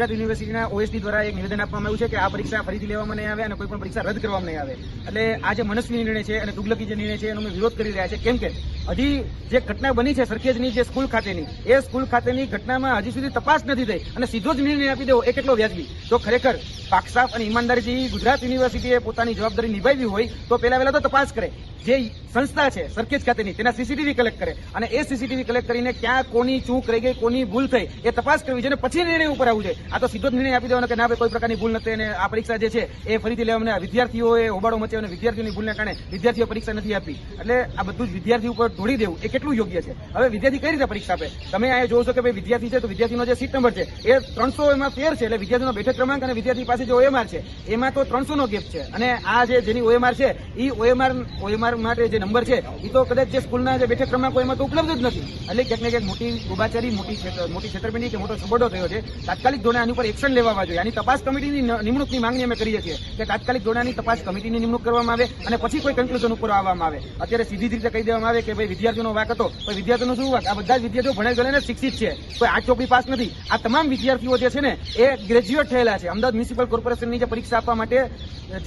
ગુજરાત યુનિવર્સિટીના ઓએસડી દ્વારા એક નિવેદન આપવામાં આવ્યું છે કે આ પરીક્ષા ફરીથી લેવામાં નહીં આવે અને કોઈ પણ પરીક્ષા રદ કરવામાં નહીં આવે. એટલે આ જે મનસ્વી નિર્ણય છે અને તુગલકી જે નિર્ણય છે એનો અમે વિરોધ કરી રહ્યા છે કેમ કે હજી જે ઘટના બની છે સરખેજની જે સ્કૂલ ખાતેની, એ સ્કૂલ ખાતેની ઘટનામાં હજી સુધી તપાસ નથી થઈ અને સીધો જ નિર્ણય આપી દેવો એ કેટલો વ્યાજબી. તો ખરેખર પાકસાફ અને ઈમાનદારીથી ગુજરાત યુનિવર્સિટીએ પોતાની જવાબદારી નિભાવી હોય, તો પહેલા વહેલા તો તપાસ કરે. જે સંસ્થા છે સરખેજ ખાતેની, તેના સીસીટીવી કલેક્ટ કરે. અને એ સીસીટીવી કલેક્ટ કરીને ક્યાં કોની ચૂક રહી ગઈ, કોની ભૂલ થઈ, એ તપાસ કરવી અને પછી નિર્ણય ઉપર આવવું જોઈએ આ તો સીધો જ નિર્ણય આપી દેવાનો કે ના ભાઈ, કોઈ પ્રકારની ભૂલ નથી અને આ પરીક્ષા જે છે, એ ફરીથી નહીં. વિદ્યાર્થીઓએ હોબાળો મચ્યો અને વિદ્યાર્થીઓની ભૂલને કારણે વિદ્યાર્થીઓ પરીક્ષા નથી આપી. એટલે આ બધું જ વિદ્યાર્થી ઉપર ઢોળી દેવું, એ કેટલું યોગ્ય છે? હવે વિદ્યાર્થી કઈ રીતે પરીક્ષા આપે? તમે આ જોશો કે ભાઈ વિદ્યાર્થી છે તો વિદ્યાર્થીનો જે સીટ નંબર છે, એ ત્રણસો એમાં ફેર છે, એટલે વિદ્યાર્થીનો બેઠક ક્રમાંક અને વિદ્યાર્થી પાસે જે ઓએમઆર છે, એમાં તો ત્રણસો નો ગેપ છે. અને આ જે જેની ઓએમઆર છે એ ઓએમઆર ઓએમઆર માટે જે નંબર છે એ તો કદાચ જે સ્કૂલના જે બેઠક ક્રમાંકો એમાં તો ઉપલબ્ધ જ નથી. એટલે ક્યાંક ને ક્યાંક મોટી ગોબાચારી, મોટી મોટી છેતરપિંડી કે મોટો સબડો થયો છે. તાત્કાલિક ધોરણે આની ઉપર એક્શન લેવામાં જોઈએ. આની તપાસ કમિટીની નિમણૂકની માંગણી અમે કરીએ છીએ કે તાત્કાલિક ધોરણે તપાસ કમિટીની નિમણૂક કરવામાં આવે અને પછી કોઈ કન્ક્લુઝન ઉપર આવવામાં આવે. અત્યારે સીધી રીતે કહી દેવામાં આવે કે ભાઈ વિદ્યાર્થીઓનો વાક હતો. પણ વિદ્યાર્થીઓનો શું વાક? આ બધા જ વિદ્યાર્થીઓ ભણાઈ ગયેલા શિક્ષિત છે. કોઈ આ ચોપડી પાસ નથી. આ તમામ વિદ્યાર્થીઓ જે છે ને, એ ગ્રેજ્યુએટ થયેલા છે. અમદાવાદ મ્યુનિસિપલ કોર્પોરેશનની જે પરીક્ષા આપવા માટે,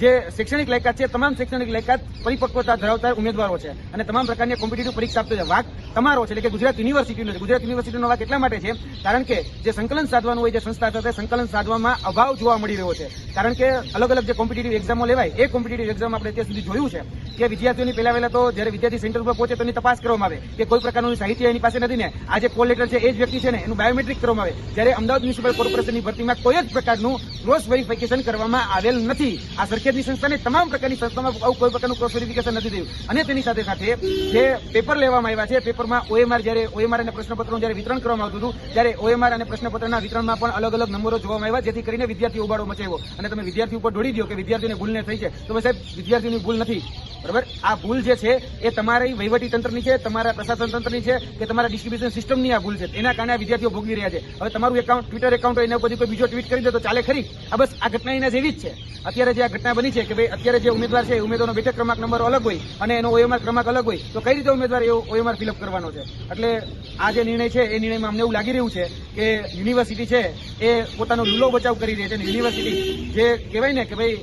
જે શૈક્ષણિક લાયકાત છે તમામ શૈક્ષણિક લાયકાત પરિપક્વતા ધરાવતા ઉમેદવારો છે. અને તમામ પ્રકારની કોમ્પિટેટિવ પરીક્ષા આપતો છે. વાક તમારો છે, એટલે કે ગુજરાત યુનિવર્સિટીનો છે. ગુજરાત યુનિવર્સિટીનો વાક એટલા માટે છે, કારણ કે જે સંકલન સાધવાનું હોય જે સંસ્થા સાથે સંકલન સાધવામાં અભાવ જોવા મળી રહ્યો છે. કારણ કે અલગ અલગ જે કોમ્પિટેટિવ એક્ઝામો લેવાય, એ કોમ્પિટિટિવ એક્ઝામ આપણે અત્યાર સુધી જોયું છે કે વિદ્યાર્થીઓની પહેલા વહેલા તો જ્યારે વિદ્યાર્થી સેન્ટર ઉપર પહોંચે તો એની તપાસ કરવામાં આવે કે કોઈ પ્રકારનું સાહિત્ય એની પાસે નથી ને. આ જે કોલ લેટર છે, એ જ વ્યક્તિ છે ને, એનું બાયોમેટ્રિક કરવામાં આવે. જ્યારે અમદાવાદ મ્યુનિસિપલ કોર્પોરેશનની ભરતીમાં કોઈ જ પ્રકારનું ક્રોસ વેરિફિકેશન કરવામાં આવેલ નથી. આ સરખેજની સંસ્થાને તમામ પ્રકારની સંસ્થામાં કોઈ પ્રકારનું ક્રોસ વેરિફિકેશન નથી થયું. અને તેની સાથે સાથે જે પેપર લેવામાં આવ્યા છે પેપરમાં ઓએમઆર જ્યારે, ઓએમઆર અને પ્રશ્નપત્રનું જ્યારે વિતરણ કરવામાં આવતું હતું, ત્યારે ઓએમઆર અને પ્રશ્નપત્રના વિતરણમાં પણ અલગ અલગ નંબરો જોવામાં આવ્યા જેથી કરીને વિદ્યાર્થીઓ ઉબાડો મચાવ્યો. અને તમે વિદ્યાર્થી ઉપર દોડી દો કે વિદ્યાર્થીઓને ભૂલને થઈ છે. તો સાહેબ, વિદ્યાર્થીઓની ભૂલ નથી. બરાબર? આ ભૂલ જે છે, એ તમારી વહીવટી તંત્રની છે, તમારા પ્રશાસન તંત્રની છે કે તમારા ડિસ્ટ્રીબ્યુશન સિસ્ટમની આ ભૂલ છે. એના કારણે આ વિદ્યાર્થીઓ ભોગવી રહ્યા છે. હવે તમારું એકાઉન્ટ ટ્વિટર એકાઉન્ટ હોય એના ઉપરથી કોઈ બીજો ટ્વીટ કરી દે તો ચાલે ખરી? આ બસ, આ ઘટના એના જેવી જ છે. અત્યારે જે આ ઘટના બની છે કે ભાઈ, અત્યારે જે ઉમેદવાર છે, એ ઉમેદવારનો બેઠક ક્રમાંક નંબર અલગ હોય અને એનો ઓએમઆર ક્રમાંક અલગ હોય, તો કઈ રીતે ઉમેદવાર એવો ઓએમઆર ફિલઅપ કરવાનો છે? એટલે આ જે નિર્ણય છે, એ નિર્ણયમાં અમને એવું લાગી રહ્યું છે કે યુનિવર્સિટી છે, એ પોતાનો લૂલો બચાવ કરી રહી છે. અને યુનિવર્સિટી જે કહેવાય ને કે ભાઈ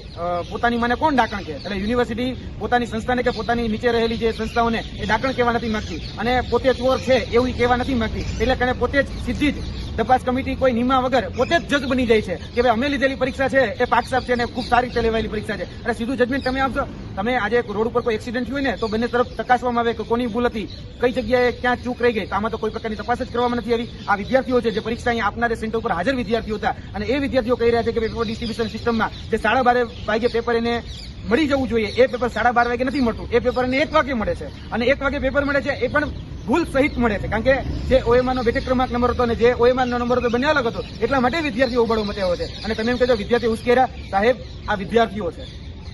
પોતાની મને કોણ ડાકણ કે? એટલે યુનિવર્સિટી પોતાની સંસ્થાને કે પોતાની નીચે રહેલી જે સંસ્થાઓને એ ડાકણ કહેવા નથી માંગતી. અને પોતે ચોર છે એવું કહેવા નથી માંગતી. એટલે કારણે પોતે જ સીધી જ તપાસ કમિટી કોઈ નિમા વગર પોતે જ જજ બની જાય છે. કે ભાઈ, અમે લીધેલી પરીક્ષા છે, એ પાકસાફ છે અને ખૂબ સારી રીતે લેવાયેલી પરીક્ષા છે. અને સીધું જજમેન્ટ તમે આપશો? તમે આજે રોડ ઉપર કોઈ એક્સિડન્ટ થયું ને, તો બંને તરફ ચકાસવામાં આવે કે કોની ભૂલ હતી, કઈ જગ્યાએ ક્યાં ચૂક રહી ગઈ, તો આમાં તો કોઈ પ્રકારની તપાસ જ કરવામાં નથી આવી. આ વિદ્યાર્થીઓ છે જે પરીક્ષા અહીંયા આપનારે સેન્ટર ઉપર હાજર વિદ્યાર્થીઓ હતા, અને એ વિદ્યાર્થીઓ કહી રહ્યા છે કે પેપર ડિસ્ટ્રીબ્યુશન સિસ્ટમમાં જે સાડા બાર વાગે પેપર એને મળી જવું જોઈએ, એ પેપર સાડા બાર વાગે નથી મળતું, એ પેપર એને એક વાગે મળે છે, અને એક વાગે પેપર મળે છે એ પણ ભૂલ સહિત મળે છે, કારણ કે જે ઓએમઆર નો બેઠક ક્રમાંક નંબર હતો અને જે ઓએમઆર નો નંબર હતો બંને અલગ હતો, એટલા માટે વિદ્યાર્થીઓ ઉબાડો મચાવ્યો છે. અને તમે એમ કહેજો વિદ્યાર્થી ઉશ્કેરા સાહેબ, આ વિદ્યાર્થીઓ છે.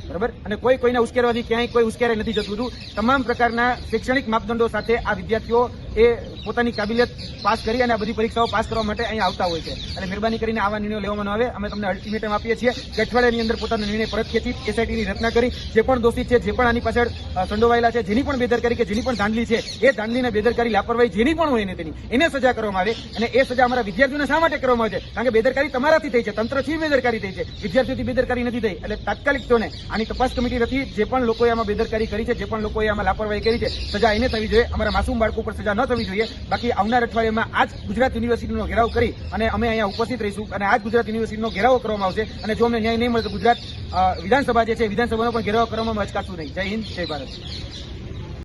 બરાબર? અને કોઈ કોઈને ઉશ્કેરવાથી ક્યાંય કોઈ ઉશ્કેરાઈ નથી જતું. તમામ પ્રકારના શૈક્ષણિક માપદંડો સાથે આ વિદ્યાર્થીઓ એ પોતાની કાબિલિયત પાસ કરી અને આ બધી પરીક્ષાઓ પાસ કરવા માટે અહીંયા આવતા હોય છે. અને મહેરબાની કરીને આવા નિર્ણયો લેવામાં આવે. અમે તમને અલ્ટિમેટમ આપીએ છીએ. કે અંદર પોતાનો નિર્ણય પરત ખેંચી એસઆઈટીની રચના કરી. જે પણ દોષિત છે, જે પણ આની પાછળ સંડોવાયેલા છે, જેની પણ બેદરકારી કે જેની પણ ધાંધલી છે, એ ધાંધલીને બેદરકારી લાપરવાહી જેની પણ હોય ને તેની, એને સજા કરવામાં આવે. અને એ સજા અમારા વિદ્યાર્થીઓને શા માટે કરવામાં આવે છે? કારણ કે બેદરકારી તમારાથી થઈ છે. તંત્રથી બેદરકારી થઈ છે. વિદ્યાર્થીઓથી બેદરકારી નથી થઈ. એટલે તાત્કાલિક તોને આની તપાસ કમિટી નથી જે પણ લોકોએ આમાં બેદરકારી કરી છે, જે પણ લોકોએ આમાં લાપરવાહી કરી છે, સજા એને થવી જોઈએ. અમારા માસૂમ બાળકો પર સજા ન થવી જોઈએ. બાકી આવનાર અઠવાડિયામાં આજ ગુજરાત યુનિવર્સિટીનો ઘેરાવ કરી અને અમે અહીંયા ઉપસ્થિત રહીશું અને આજ ગુજરાત યુનિવર્સિટીનો ઘેરાવો કરવામાં આવશે અને જો અમને ન્યાય નહીં મળે તો ગુજરાત વિધાનસભા જે છે, વિધાનસભાનો પણ ઘેરાવો કરવામાં અમે અચકાશું નહીં. જય હિન્દ, જય ભારત.